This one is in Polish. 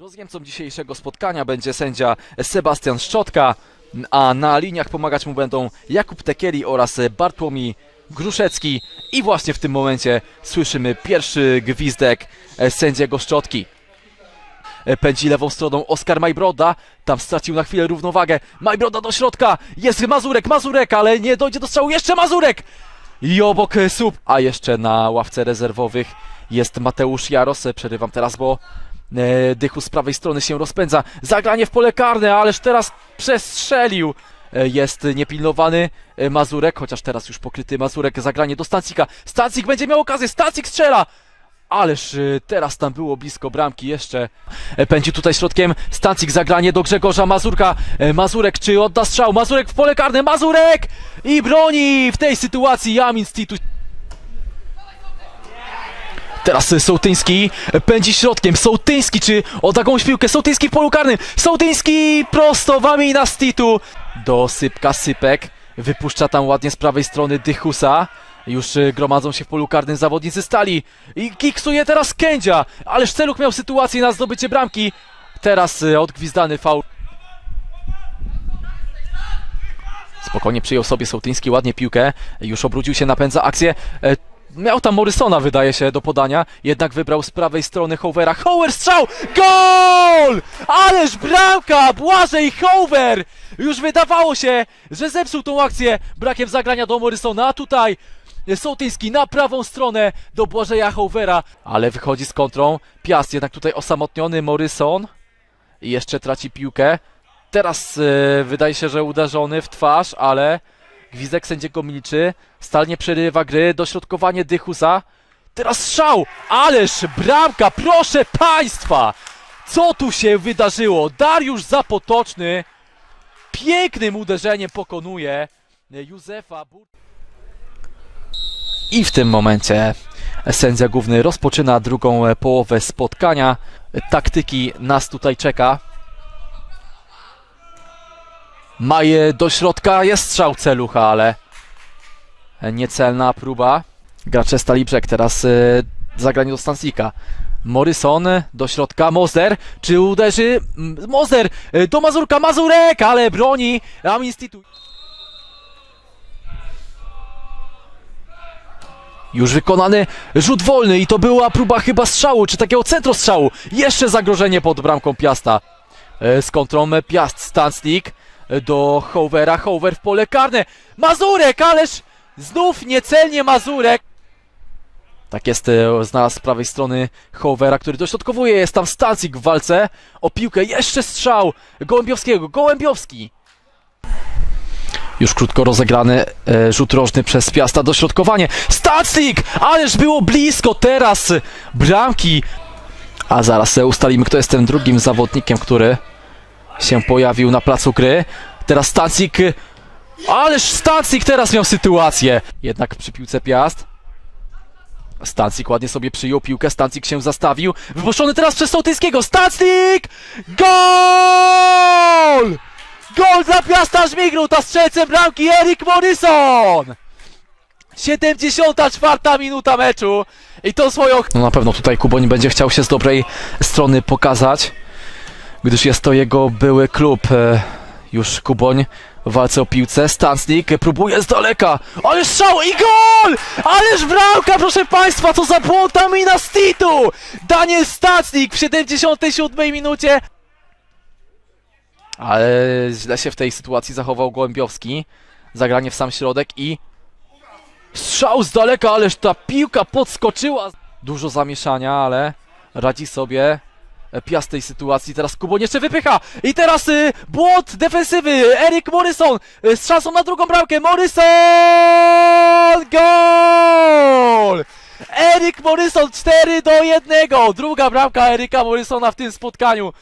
Rozjemcą dzisiejszego spotkania będzie sędzia Sebastian Szczotka, a na liniach pomagać mu będą Jakub Tekieli oraz Bartłomiej Gruszecki. I właśnie w tym momencie słyszymy pierwszy gwizdek sędziego Szczotki. Pędzi lewą stroną Oskar Majbroda, tam stracił na chwilę równowagę. Majbroda do środka, jest Mazurek, Mazurek, ale nie dojdzie do strzału, jeszcze Mazurek! I obok słup, a jeszcze na ławce rezerwowych jest Mateusz Jaros. Przerywam teraz, bo dychu z prawej strony się rozpędza. Zagranie w pole karne, ależ teraz przestrzelił. E, Jest niepilnowany e, Mazurek, chociaż teraz już pokryty Mazurek. Zagranie do Stancika. Stancik będzie miał okazję, Stancik strzela! Ależ teraz tam było blisko bramki jeszcze. E, Pędzi tutaj środkiem. Stancik zagranie do Grzegorza Mazurka. E, Mazurek czy odda strzał? Mazurek w pole karne. Mazurek! I broni w tej sytuacji Jamin Stitu. Teraz Sołtyński e, pędzi środkiem. Sołtyński czy odda jakąś piłkę? Sołtyński w polu karnym. Sołtyński prosto wami na Stitu. Do Sypka Sypek. Wypuszcza tam ładnie z prawej strony Dychusa. Już y, gromadzą się w polu karnym zawodnicy stali. I kiksuje teraz Kędzia. Ależ Celuch miał sytuację na zdobycie bramki. Teraz y, odgwizdany faul. Spokojnie przyjął sobie Sołtyński ładnie piłkę. Już obrócił się, napędza akcję. Miał tam Morrisona, wydaje się, do podania. Jednak wybrał z prawej strony Howera. Hover strzał! Gol! Ależ bramka! Błażej Hover! Już wydawało się, że zepsuł tą akcję brakiem zagrania do Morrisona, a tutaj Sołtyński na prawą stronę do Błażeja Howera, ale wychodzi z kontrą. Piast jednak tutaj osamotniony Morrison i jeszcze traci piłkę. Teraz e, wydaje się, że uderzony w twarz, ale gwizdek sędziego milczy. Stal nie przerywa gry, dośrodkowanie Dychusa. Teraz strzał! Ależ bramka, proszę Państwa! Co tu się wydarzyło? Dariusz Zapotoczny pięknym uderzeniem pokonuje Józefa Bur... I w tym momencie sędzia główny rozpoczyna drugą e, połowę spotkania. Taktyki nas tutaj czeka. Maje do środka, jest strzał celucha, ale niecelna próba. Gracze Stali Brzeg teraz y, zagranie do Stansika. Morrison do środka, Mozer, czy uderzy? Mozer y, do Mazurka, Mazurek, ale broni Ram Institut. Już wykonany rzut wolny i to była próba chyba strzału, czy takiego centrostrzału. Jeszcze zagrożenie pod bramką Piasta. E, Z kontrą Piast Stansnik e, do Howera, Hover w pole karne. Mazurek, ależ znów niecelnie Mazurek. Tak jest, e, znalazł z prawej strony Howera, który dośrodkowuje. Jest tam Stancik w walce o piłkę. Jeszcze strzał Gołębiowskiego. Gołębiowski. Już krótko rozegrany e, rzut rożny przez Piasta, dośrodkowanie. Stacnik! Ależ było blisko teraz bramki. A zaraz e, ustalimy, kto jest tym drugim zawodnikiem, który się pojawił na placu gry. Teraz Stacnik. e, Ależ Stacnik teraz miał sytuację. Jednak przy piłce Piast. Stancik ładnie sobie przyjął piłkę, Stancik się zastawił. Wypuszczony teraz przez Sołtyńskiego. Stancik! Gol! Gol dla Piasta Żmigrut, a strzelcem bramki Erik Morrison! 74 minuta meczu i to swoją... No na pewno tutaj Kuboń będzie chciał się z dobrej strony pokazać, gdyż jest to jego były klub. E, Już Kuboń w walce o piłce. Stancnik próbuje z daleka, ale strzał i gol! Ależ bramka, proszę Państwa, co za błąd Mina Stitu! Daniel Stancnik w 77 minucie ale źle się w tej sytuacji zachował Gołębiowski. Zagranie w sam środek i strzał z daleka, ależ ta piłka podskoczyła. Dużo zamieszania, ale radzi sobie Piast tej sytuacji. Teraz Kubon jeszcze wypycha i teraz y, błąd defensywy. Erik Morrison y, z szansą na drugą bramkę. Morrison! Gol! Erik Morrison 4 do 1. Druga bramka Erika Morrisona w tym spotkaniu.